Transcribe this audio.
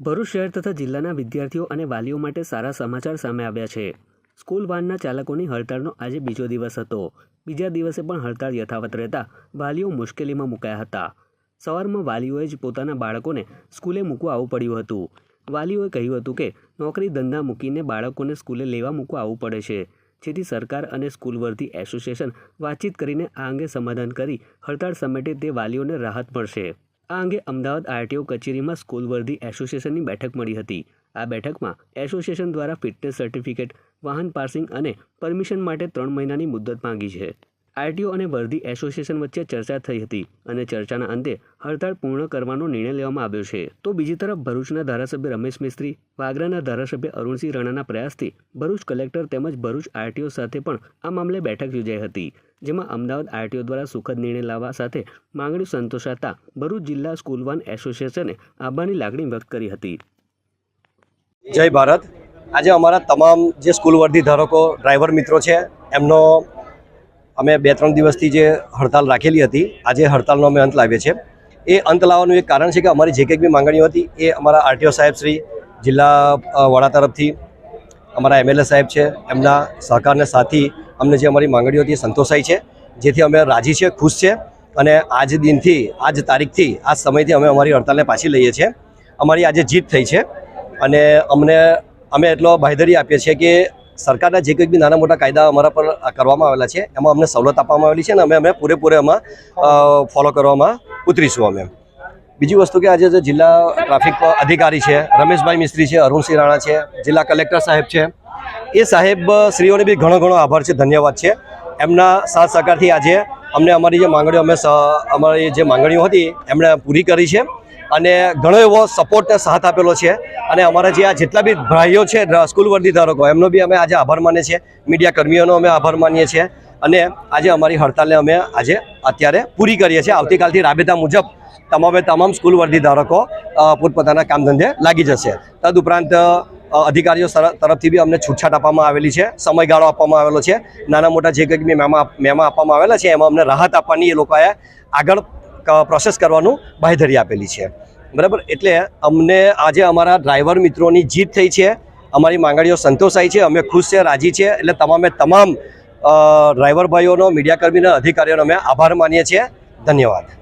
ભરૂચ શહેર તથા જિલ્લાના વિદ્યાર્થીઓ અને વાલીઓ માટે સારા સમાચાર સામે આવ્યા છે. સ્કૂલ વાનના ચાલકોની હડતાળનો આજે બીજો દિવસ હતો. બીજા દિવસે પણ હડતાળ યથાવત રહેતા વાલીઓ મુશ્કેલીમાં મુકાયા હતા. સવારમાં વાલીઓએ જ પોતાના બાળકોને સ્કૂલે મૂકવા આવવું પડ્યું હતું. વાલીઓએ કહ્યું હતું કે, નોકરી ધંધા મૂકીને બાળકોને સ્કૂલે લેવા મૂકવા આવવું પડે છે. જેથી સરકાર અને સ્કૂલ વર્ધી એસોસિએશન વાતચીત કરીને આ અંગે સમાધાન કરી હડતાળ સમેટે તે વાલીઓને રાહત મળશે. આ અંગે અમદાવાદ આરટીઓ કચેરીમાં સ્કૂલ વર્ધી એસોસિએશનની બેઠક મળી હતી. આ બેઠકમાં એસોસિએશન દ્વારા ફિટનેસ સર્ટિફિકેટ, વાહન પાર્સિંગ અને પરમિશન માટે ત્રણ મહિનાની મુદત માંગી છે. આરટીઓ અને વર્ધી એસોસિએશન વચ્ચે ચર્ચા થઈ હતી અને ચર્ચાના અંતે હડતાળ પૂર્ણ કરવાનો નિર્ણય લેવામાં આવ્યો છે. તો બીજી તરફ ભરૂચના ધારાસભ્ય રમેશ મિસ્ત્રી, વાગરાના ધારાસભ્ય અરુણસિંહ રાણાના પ્રયાસથી ભરૂચ કલેક્ટર તેમજ ભરૂચ આરટીઓ સાથે પણ આ મામલે બેઠક યોજાઈ હતી. જેમાં અમદાવાદ આરટીઓ દ્વારા સુખદ નિર્ણય લાવવા સાથે માંગણી સંતોષાતા ભરૂચ જિલ્લા સ્કૂલ વાન એસોસિએશને આભારની લાગણી વ્યક્ત કરી હતી. જય ભારત. આજે અમારા તમામ જે સ્કૂલ વર્ધી ધારકો, ડ્રાઈવર મિત્રો છે, એમનો અમે બે ત્રણ દિવસથી જે હડતાલ રાખેલી હતી, આજે હડતાલનો અમે અંત લાવીએ છીએ. એ અંત લાવવાનું એક કારણ છે કે અમારી જે કંઈક બી માંગણીઓ હતી, એ અમારા આરટીઓ સાહેબ શ્રી, જિલ્લા વડા તરફથી અમારા એમએલએ સાહેબ છે, એમના સહકારને સાથી અમને જે અમારી માંગણીઓ હતી સંતોષાઈ છે. જેથી અમે રાજી છે ખુશ છે અને આજ દિનથી, આજ તારીખથી, આજ સમયથી અમે અમારી હડતાલને પાછી લઈએ છીએ. અમારી આજે જીત થઈ છે અને અમને, અમે એટલો બાંહેધરી આપીએ છીએ કે સરકારના જે કંઈક બી નાના મોટા કાયદા અમારા પર કરવામાં આવેલા છે, એમાં અમને સવલત આપવામાં આવેલી છે અને અમે અમે પૂરેપૂરે એમાં ફોલો કરવામાં ઉતરીશું અમે. બીજી વસ્તુ કે આજે જે જિલ્લા ટ્રાફિક અધિકારી છે, રમેશભાઈ મિસ્ત્રી છે, અરુણસિંહ રાણા છે, જિલ્લા કલેક્ટર સાહેબ છે એ સાહેબ શ્રીઓને બી ઘણો ઘણો આભાર છે ધન્યવાદ છે. એમના સાથ સહકારથી આજે અમને અમારી જે માંગણીઓ અમે અમારી જે માંગણીઓ હતી એમણે પૂરી કરી છે. અને ઘણો એવો સપોર્ટ સાથ આપેલો છે. અને અમારા જે આ જેટલા બી ભાઈઓ છે સ્કૂલ વર્દી ધારકો એમનો બી અમે આજે આભાર માનીએ છીએ. મીડિયા કર્મીઓનો અમે આભાર માનીએ છીએ. અને આજે અમારી હડતાલને અમે આજે અત્યારે પૂરી કરીએ છીએ. આવતીકાલથી રાબેતા મુજબ તમામે તમામ સ્કૂલ વર્દી ધારકો પોતપોતાના કામ ધંધે લાગી જશે. તદુપરાંત અ, અધિકારીઓ તરફથી બી અમને છૂટછાટ આપવામાં આવેલી છે, સમયગાળો આપવામાં આવેલો છે. નાના મોટા જે કંઈક મેમા મેમા આપવામાં આવેલા છે, એમાં અમને રાહત આપવાની એ લોકોએ આગળ પ્રોસેસ કરવાનું બાંયધરી આપેલી છે. બરાબર? એટલે અમને આજે અમારા ડ્રાઈવર મિત્રોની જીત થઈ છે, અમારી માંગણીઓ સંતોષાઈ છે, અમે ખુશ છે, રાજી છે, એટલે તમામે તમામ ડ્રાઈવર ભાઈઓનો મીડિયાકર્મીના અધિકારીઓનો અમે આભાર માનીએ છીએ. ધન્યવાદ.